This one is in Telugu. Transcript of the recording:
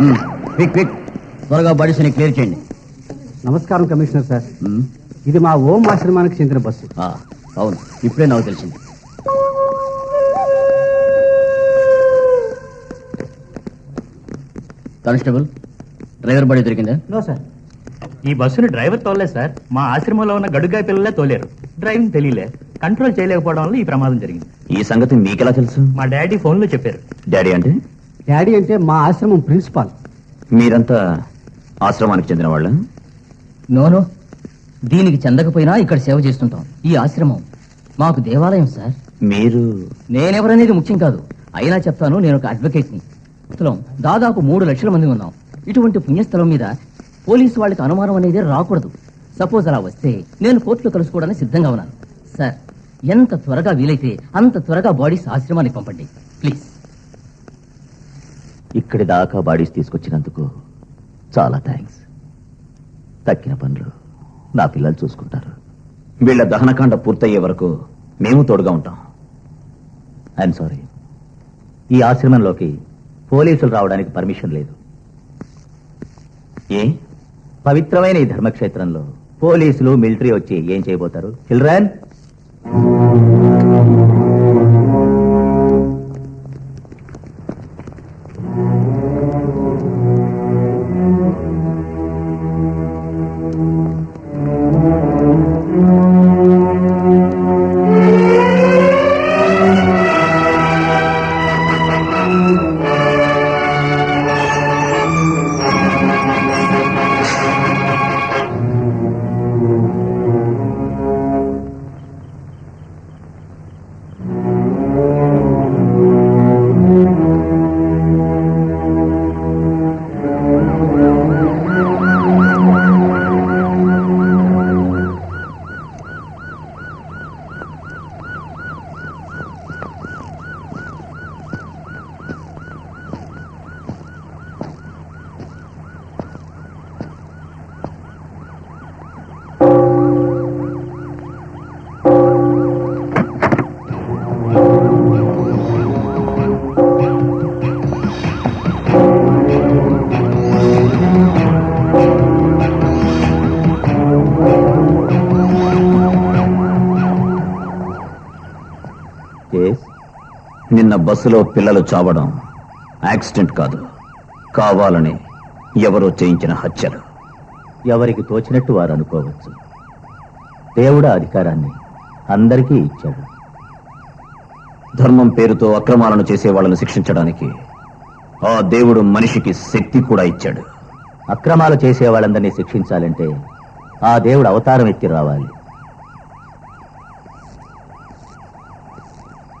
Quick quick. త్వరగా బాడీస్ని క్లియర్ చేయండి. నమస్కారం కమిషనర్ సార్. ఇది మా ఓం ఆశ్రమానికి చెందిన బస్సు. అవును. ఇప్పుడే నాకు తెలిసింది. కానిస్టేబుల్ డ్రైవర్ బాడీ దొరికిందా? No sir. ఈ బస్సును డ్రైవర్ తోలలేదు సార్. మా ఆశ్రమంలో ఉన్న గడుగ్గాయ పిల్లలే తోలేరు. డ్రైవింగ్ తెలియలే. కంట్రోల్ చేయలేకపోవడం వల్ల ఈ ప్రమాదం జరిగింది. ఈ సంగతి మీకెలా తెలుసు? మా డాడీ ఫోన్లో చెప్పారు. డాడీ అంటే? డాడీ అంటే మా ఆశ్రమం ప్రిన్సిపాల్. మీరంతా ఆశ్రమానికి చెందిన వాళ్ళ? నోను దీనికి చెందకపోయినా ఇక్కడ సేవ చేస్తుంటాం. ఈ ఆశ్రమం మాకు దేవాలయం సార్. మీరు? నేనెవరనేది ముఖ్యం కాదు. అయినా చెప్తాను నేను ఒక అడ్వకేట్ని. స్థలం దాదాపు మూడు లక్షల మంది ఉన్నాం. ఇటువంటి పుణ్యస్థలం మీద పోలీసు వాళ్ళకి అనుమానం అనేది రాకూడదు. సపోజ్ అలా వస్తే నేను కోర్టులో కలుసుకోవడానికి సిద్ధంగా ఉన్నాను. సార్ ఎంత త్వరగా వీలైతే అంత త్వరగా బాడీస్ ఆశ్రమానికి పంపండి. ప్లీజ్. ఇక్కడి దాకా బాడీస్ తీసుకొచ్చినందుకు చాలా థ్యాంక్స్. తక్కిన పనులు నా పిల్లలు చూసుకుంటారు. వీళ్ళ దహనకాండ పూర్తయ్యే వరకు మేము తోడుగా ఉంటాం. ఐఎమ్ సారీ ఈ ఆశ్రమంలోకి పోలీసులు రావడానికి పర్మిషన్ లేదు. ఏ? పవిత్రమైన ఈ ధర్మక్షేత్రంలో పోలీసులు మిలిటరీ వచ్చి ఏం చేయబోతారు? చిల్డ్రన్? నిన్న బస్సులో పిల్లలు చావడం యాక్సిడెంట్ కాదు. కావాలని ఎవరో చేయించిన హత్యలు. ఎవరికి తోచినట్టు వారు అనుకోవచ్చు. దేవుడు అధికారాన్ని అందరికీ ఇచ్చాడు. ధర్మం పేరుతో అక్రమాలను చేసే వాళ్ళను శిక్షించడానికి ఆ దేవుడు మనిషికి శక్తి కూడా ఇచ్చాడు. అక్రమాలు చేసే వాళ్ళందరినీ శిక్షించాలంటే ఆ దేవుడు అవతారం ఎత్తి రావాలి.